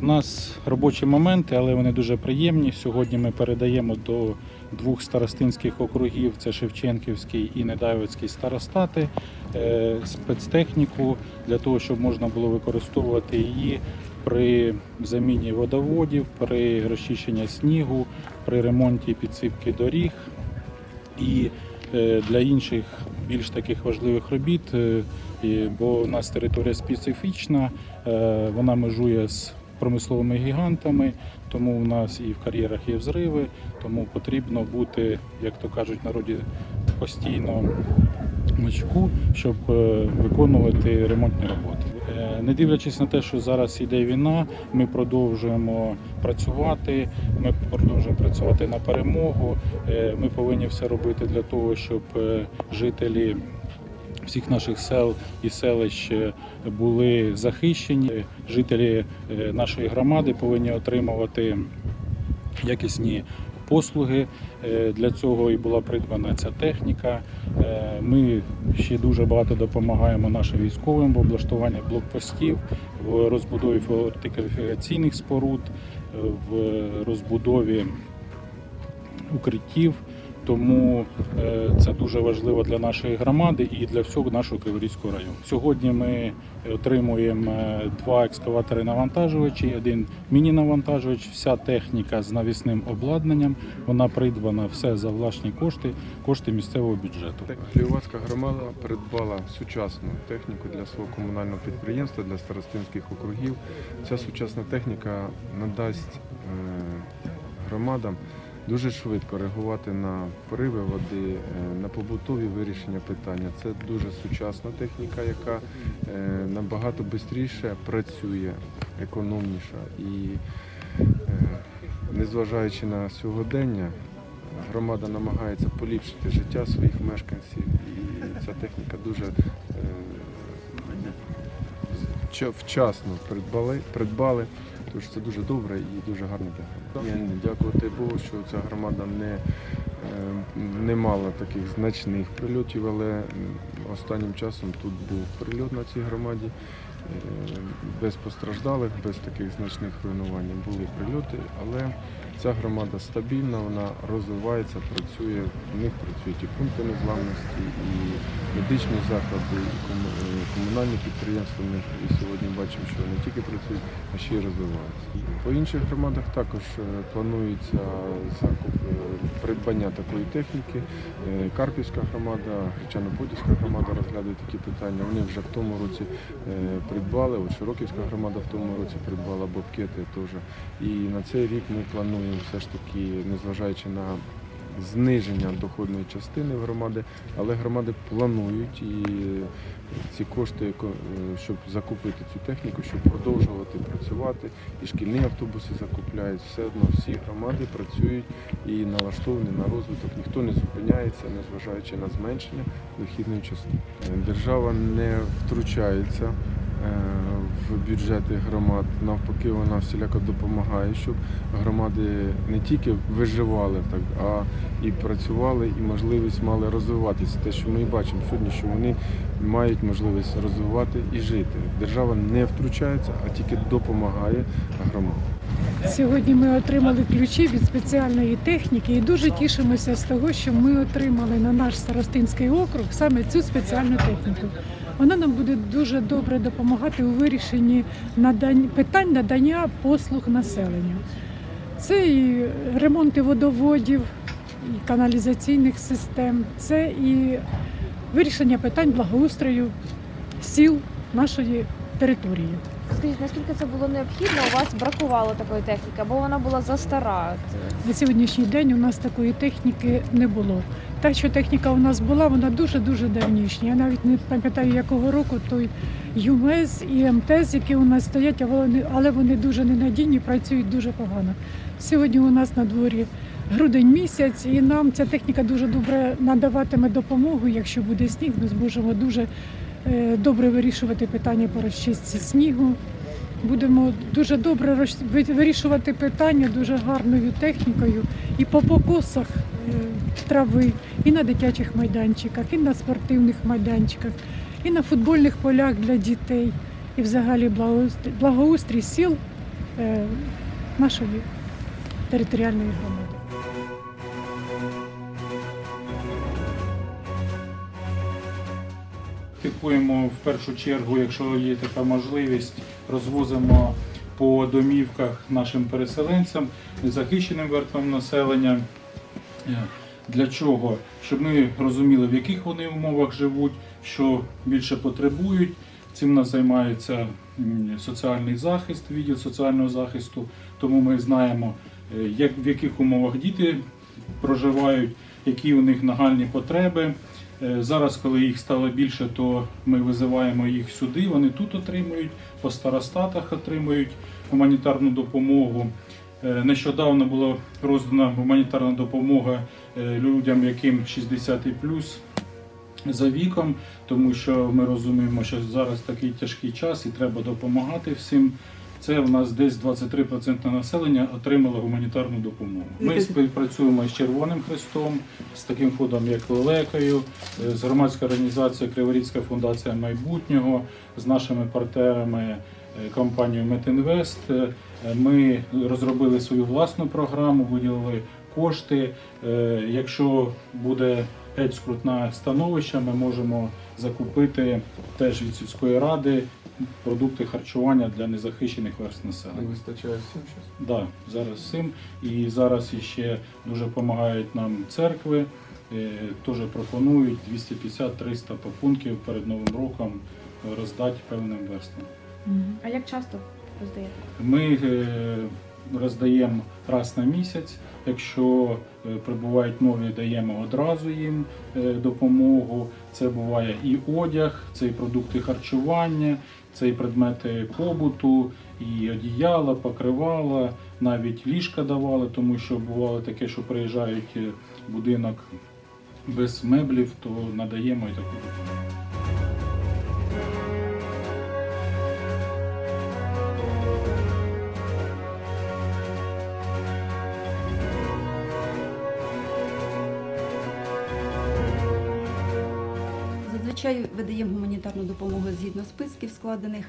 В нас робочі моменти, але вони дуже приємні. Сьогодні ми передаємо до двох старостинських округів: це Шевченківський і Недайвицький старостати, е, спецтехніку для того, щоб можна було використовувати її при заміні водоводів, при розчищенні снігу, при ремонті підсипки доріг і е, для інших більш таких важливих робіт, е, бо у нас територія специфічна, вона межує з промисловими гігантами, тому у нас і в кар'єрах є взриви, тому потрібно бути, як то кажуть народі, постійно на чеку, щоб е, виконувати ремонтні роботи. Е, Не дивлячись на те, що зараз йде війна, ми продовжуємо працювати. Ми продовжуємо працювати на перемогу. Е, Ми повинні все робити для того, щоб жителі всіх наших сел і селищ е, були захищені. Жителі е, нашої громади повинні отримувати якісні послуги. Е, Для цього і була придбана ця техніка. Ми ще дуже багато допомагаємо нашим військовим в облаштуванні блокпостів, в розбудові фортифікаційних споруд, в розбудові укриттів. Тому е, це дуже важливо для нашої громади і для всього нашого Криворізького району. Сьогодні ми отримуємо е, два екскаватори навантажувачі, один міні-навантажувач, вся техніка з навісним обладнанням. Вона придбана все за власні кошти, кошти місцевого бюджету. Львівська громада придбала сучасну техніку для свого комунального підприємства, для старостинських округів. Ця сучасна техніка надасть е, громадам дуже швидко реагувати на пориви води, е, на побутові вирішення питання. Це дуже сучасна техніка, яка е, набагато швидше працює, економніша. І е, незважаючи на сьогодення, громада намагається поліпшити життя своїх мешканців, і ця техніка дуже вча- вчасно придбали, придбали. Тож це дуже добре і дуже гарно для громади. Дякувати Богу, що ця громада не, е, не мала таких значних прильотів, але останнім часом тут був прильот на цій громаді. Е, Без постраждалих, без таких значних руйнувань були прильоти, але ця громада стабільна, вона розвивається, працює. В них працюють і пункти незламності, і медичні заклади, і е, комунальні підприємства. Них і сьогодні бачимо, що вони тільки працюють, а ще й розвиваються. По інших громадах також е, планується закуп е, придбання такої техніки. Карпівська громада, Гречано-Подільська громада розглядають такі питання. Вони вже в тому році придбали. От Широківська громада в тому році придбала бобкети теж. І на цей рік ми плануємо все ж таки, незважаючи на зниження доходної частини громади, але громади планують і ці кошти, е, щоб закупити цю техніку, щоб продовжувати працювати. І шкільні автобуси закупляють. Все одно всі громади працюють і налаштовані на розвиток. Ніхто не зупиняється, незважаючи на зменшення вихідної частини. Держава не втручається в бюджети громад. Навпаки, вона всіляко допомагає, щоб громади не тільки виживали, так, а і працювали, і можливість мали розвиватися. Те, що ми бачимо сьогодні, що вони мають можливість розвивати і жити. Держава не втручається, а тільки допомагає громадам. Сьогодні ми отримали ключі від спеціальної техніки і дуже тішимося з того, що ми отримали на наш старостинський округ саме цю спеціальну техніку. Вона нам буде дуже добре допомагати у вирішенні надань, питань надання послуг населенню. Це і ремонти водоводів, і каналізаційних систем, це і вирішення питань благоустрою сіл нашої території. Скажіть, наскільки це було необхідно? У вас бракувало такої техніки, або вона була застара? На сьогоднішній день у нас такої техніки не було. Та, що техніка у нас була, вона дуже-дуже давнішня. Я навіть не пам'ятаю, якого року той ЮМЕЗ і МТЗ, які у нас стоять, але вони дуже ненадійні, працюють дуже погано. Сьогодні у нас на дворі грудень місяць, і нам ця техніка дуже добре надаватиме допомогу. Якщо буде сніг, ми зможемо дуже е, добре вирішувати питання по розчистці снігу. Будемо дуже добре вирішувати питання дуже гарною технікою і по покосах трави, і на дитячих майданчиках, і на спортивних майданчиках, і на футбольних полях для дітей, і взагалі благоустрій, сіл е, нашої територіальної громади. Типуємо в першу чергу, якщо є така можливість, розвозимо по домівках нашим переселенцям, захищеним верствам населення. Е, Для чого? Щоб ми розуміли, в яких вони умовах живуть, що більше потребують. Цим нас займається соціальний захист, відділ соціального захисту. Тому ми знаємо, е, як, в яких умовах діти проживають, які у них нагальні потреби. Е, Зараз, коли їх стало більше, то ми визиваємо їх сюди. Вони тут отримують, по старостатах отримують гуманітарну допомогу. Е, Нещодавно була роздана гуманітарна допомога е, людям, яким 60 і плюс за віком, тому що ми розуміємо, що зараз такий тяжкий час і треба допомагати всім. Це в нас десь 23% населення отримало гуманітарну допомогу. Ми співпрацюємо з Червоним Хрестом, з таким фондом, як Лелекою, з громадською організацією Криворізька фундація майбутнього, з нашими партнерами е, компанією Метінвест. Ми розробили свою власну програму, виділили кошти. Е, Якщо буде геть скрутне становище, ми можемо закупити теж від сільської ради продукти харчування для незахищених верст Не населення. вистачає всім зараз. Да, зараз цим. І зараз ще дуже допомагають нам церкви. Е, Теж пропонують 250-300 пакунків перед Новим роком роздати певним верстам. А як часто? Ми е, роздаємо раз на місяць. Якщо е, прибувають нові, даємо одразу їм е, допомогу. Це буває і одяг, це і продукти харчування, це і предмети побуту, і одіяла, покривала, навіть ліжка давали, тому що бувало таке, що приїжджають будинок без меблів, то надаємо і таку допомогу. Зазвичай видаємо гуманітарну допомогу згідно списків складених.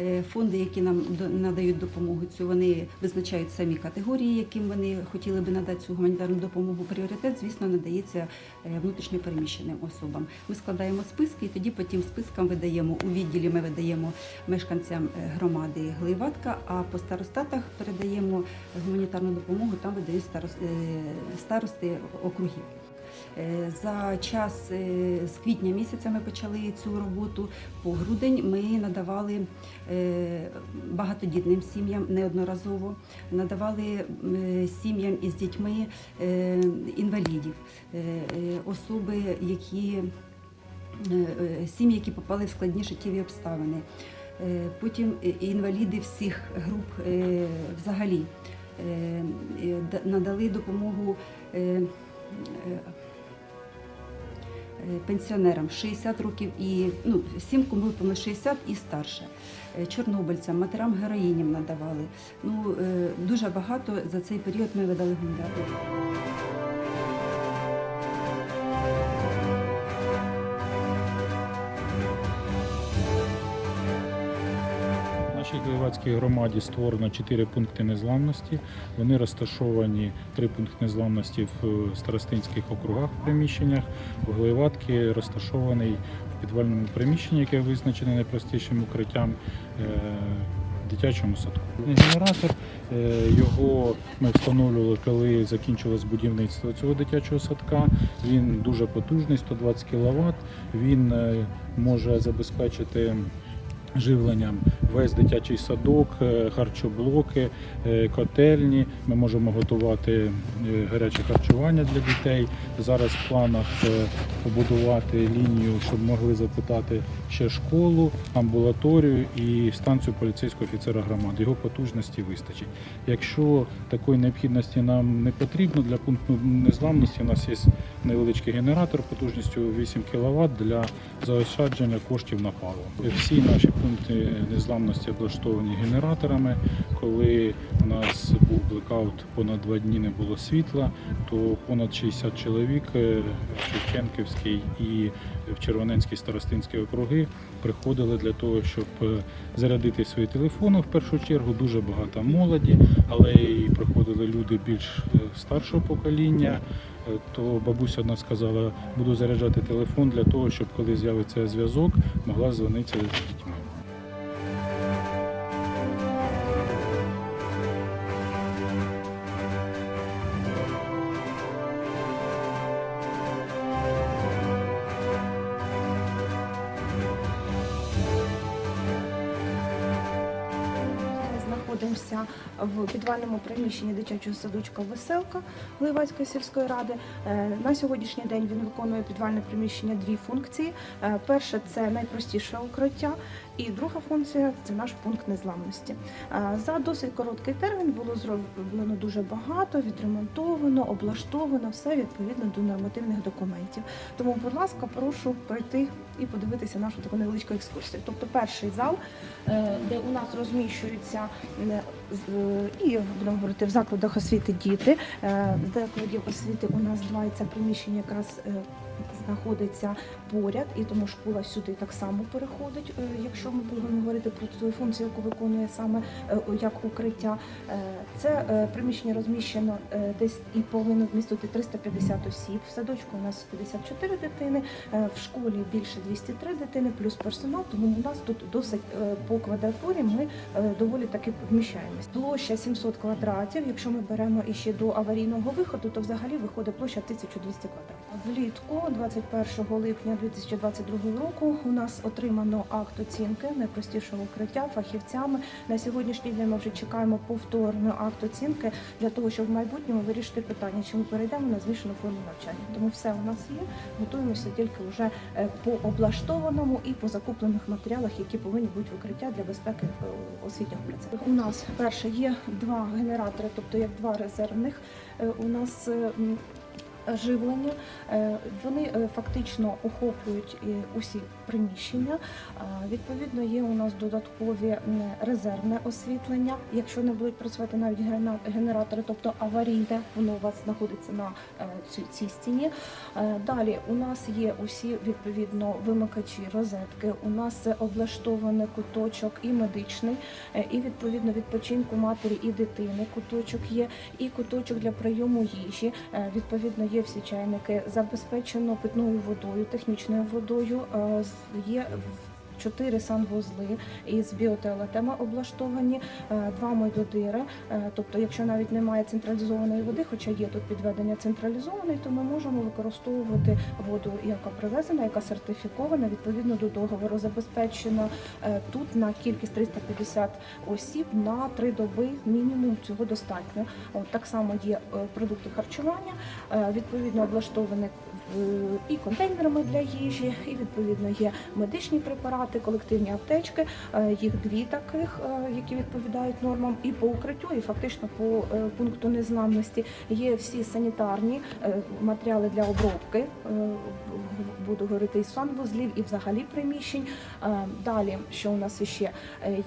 Е, Фонди, які нам надають допомогу, цю вони визначають самі категорії, яким вони хотіли би надати цю гуманітарну допомогу. Пріоритет, звісно, надається е, внутрішньо переміщеним особам. Ми складаємо списки і тоді по тим спискам видаємо у відділі. Ми видаємо мешканцям е, громади Глейватка, а по старостатах передаємо гуманітарну допомогу. Там видають старос- старости округів. Е, За час е, з квітня місяця ми почали цю роботу. По грудень ми надавали е, багатодітним сім'ям неодноразово, надавали сім'ям із дітьми інвалідів, особи, які сім'ї, які попали в складні життєві обставини. Потім інваліди всіх груп взагалі да- надали допомогу. Е, Пенсіонерам 60 років і ну всім, кому виповнило 60 і старше, Е, чорнобильцям, матерам героїням надавали. Ну е, дуже багато за цей період ми видали гуманітарну. Нашій Гливацькій громаді створено 4 пункти незламності. Вони розташовані три пункти незламності в е, старостинських округах в приміщеннях. У Гливатки розташований в підвальному приміщенні, яке визначене найпростішим укриттям. е, в Дитячому садку. Генератор е, його ми встановлювали, коли закінчилось будівництво цього дитячого садка. Він дуже потужний, 120 кВт. Він е, може забезпечити живленням весь дитячий садок, е, харчоблоки, е, котельні. Ми можемо готувати е, гаряче харчування для дітей. Зараз в планах побудувати лінію, щоб могли запитати ще школу, амбулаторію і станцію поліцейського офіцера громади. Його потужності вистачить. Якщо такої необхідності нам не потрібно для пункту незламності, у нас є невеличкий генератор потужністю 8 кВт для заощадження коштів на паливо. Всі наші пункти незламності облаштовані генераторами. Коли у нас був блекаут, понад два дні не було світла, то понад 60 чоловік е, в Шевченківський і в Червоненський старостинські округи приходили для того, щоб е, зарядити свої телефони в першу чергу. Дуже багато молоді, але і приходили люди більш е, старшого покоління. То бабуся одна сказала, буду заряджати телефон для того, щоб коли з'явиться зв'язок, могла дзвонитися знаходимося в підвальному приміщенні дитячого садочка Веселка Ливацької сільської ради. Е, На сьогоднішній день він виконує підвальне приміщення дві функції. Е, Перше це найпростіше укриття, і друга функція це наш пункт незламності. За досить короткий термін було зроблено дуже багато, відремонтовано, облаштовано все відповідно до нормативних документів. Тому, будь ласка, прошу пройти і подивитися нашу таку невеличку екскурсію. Тобто, перший зал, е, де у нас розміщуються е, е, і будемо говорити в закладах освіти діти. Е, Закладів освіти у нас два це приміщення якраз знаходиться поряд, і тому школа сюди так само переходить. е, Якщо ми будемо говорити про ту функцію, яку виконує саме е, як укриття, Е, це приміщення розміщено десь і повинно вмістити 350 осіб. В садочку у нас 54 дитини, в школі більше 203 дитини, плюс персонал. Тому у нас тут досить по квадратурі ми доволі таки вміщаємось. Площа 700 квадратів. Якщо ми беремо іще до аварійного виходу, то взагалі виходить площа 1200 квадратів. Влітку 21 липня 2022 року у нас отримано акт оцінки найпростішого укриття фахівцями. На сьогоднішній день ми вже чекаємо повторний акт оцінки для того, щоб в майбутньому вирішити питання, чи ми перейдемо на змішану форму навчання. Тому все у нас є. Готуємося тільки вже е, по облаштованому і по закуплених матеріалах, які повинні бути в укриття для безпеки е, освітнього процесу. У нас перше є два генератори, тобто як два резервних. Е, У нас живлення. Е, Вони е, фактично охоплюють е, усі приміщення. Відповідно, є у нас додаткові резервне освітлення. Якщо не будуть працювати навіть генератори, тобто аварійне, воно у вас знаходиться на е, цій- стіні. Е, Далі у нас є усі відповідно вимикачі розетки. У нас облаштований куточок і медичний, е, і відповідно відпочинку матері і дитини. Куточок є, і куточок для прийому їжі. Е, Відповідно, є всі чайники забезпечено питною водою, технічною водою. Е, з- Є чотири санвузли із біотуалетами облаштовані, е, два мойдодири. Е, Тобто, якщо навіть немає централізованої води, хоча є тут підведення централізованої, то ми можемо використовувати воду, яка привезена, яка сертифікована відповідно до договору. Забезпечено е, тут на кількість 350 осіб на три доби мінімум цього достатньо. Так само є продукти харчування, відповідно облаштовані е, і контейнерами для їжі, і відповідно є медичні препарати, колективні аптечки. Е, Їх дві таких, е, які відповідають нормам, і по укриттю, і фактично по е, пункту незламності є всі санітарні матеріали для обробки. Буду говорити і санвузлів, і взагалі приміщень. Далі, що у нас ще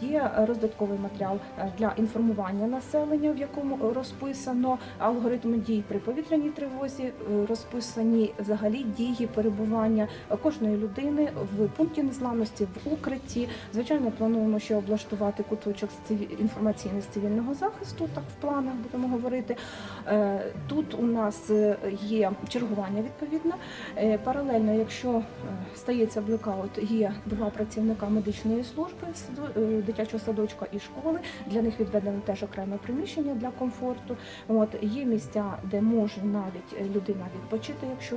є роздатковий матеріал для інформування населення, в якому розписано алгоритми дій при повітряній тривозі, розписані взагалі дії перебування кожної людини в пункті незламності, в укритті. Звичайно, плануємо ще облаштувати куточок інформаційний з цивільного захисту, так в планах будемо говорити. Е, Тут у нас е, є чергування відповідно. Е, Паралельно, якщо стається блекаут, є два працівника медичної служби дитячого садочка і школи. Для них відведено теж окреме приміщення для комфорту. От є місця, де може навіть людина відпочити, якщо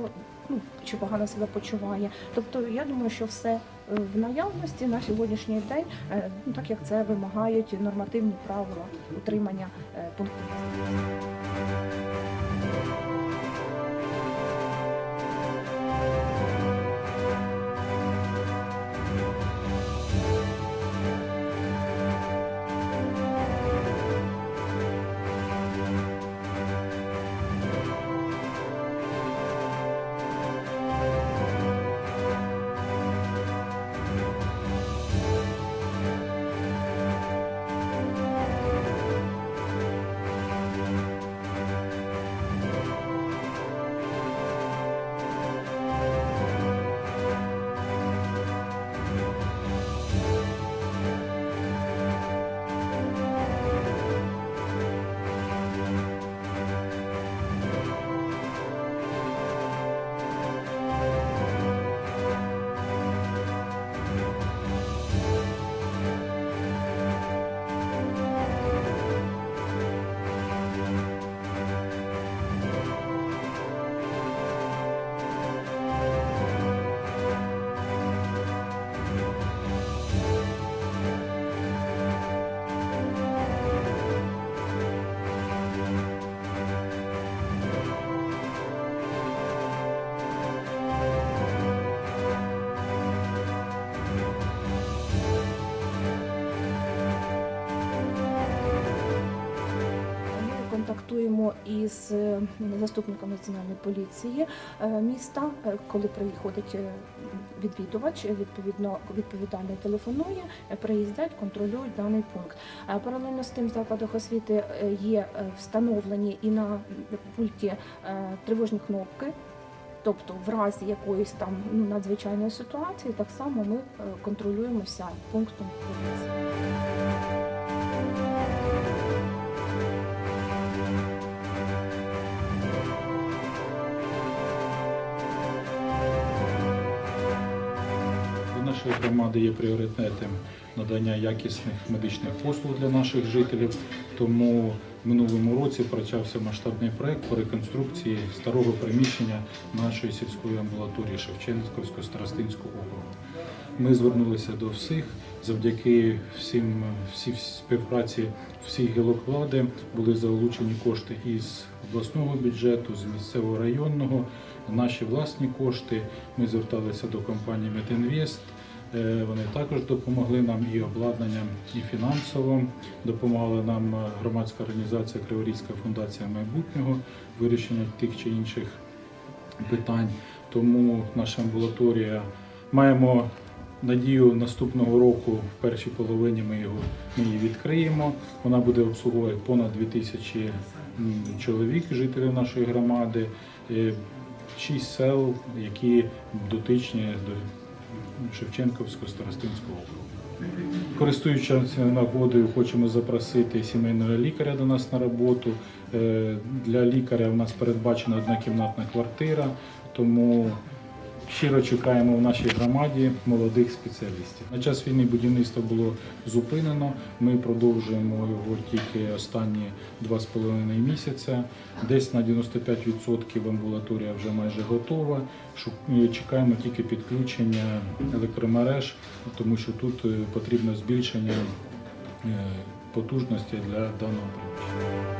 ну чи погано себе почуває. Тобто, я думаю, що все е, в наявності на сьогоднішній день, е, ну так як це вимагають нормативні правила утримання е, контактуємо із е, заступником національної поліції е, міста, е, коли приходить відвідувач, відповідно відповідальний телефонує, приїздять, контролюють даний пункт. Паралельно з тим в закладах освіти є встановлені і на пульті тривожні кнопки. Тобто, в разі якоїсь там ну, надзвичайної ситуації, так само ми контролюємося пунктом. поліції. Нашої громади є пріоритетом надання якісних медичних послуг для наших жителів. Тому в минулому році почався масштабний проект по реконструкції старого приміщення нашої сільської амбулаторії Шевченківського старостинського округу. Ми звернулися до всіх завдяки всім всій співпраці всіх гілок влади були залучені кошти із обласного бюджету, з місцевого районного, наші власні кошти. Ми зверталися до компанії Медінвест. Е, Вони також допомогли нам і обладнанням, і фінансово. Допомагала нам е, громадська організація Криворізька фундація майбутнього вирішення тих чи інших питань. Тому наша амбулаторія маємо надію наступного року, в першій половині ми його ми її відкриємо. Вона буде обслуговувати понад 2000 м, чоловік, жителів нашої громади, е, шість сел, які дотичні до Шевченківського старостинського округу. Користуючись нагодою, хочемо запросити сімейного лікаря до нас на роботу. Е, Для лікаря у нас передбачена однокімнатна квартира, тому щиро чекаємо в нашій громаді молодих спеціалістів. На час війни будівництво було зупинено. Ми продовжуємо його тільки останні два з половиною місяця. Десь на 95% амбулаторія вже майже готова. Е, Чекаємо тільки підключення електромереж, тому що тут е, потрібно збільшення е, потужності для даного приміщення.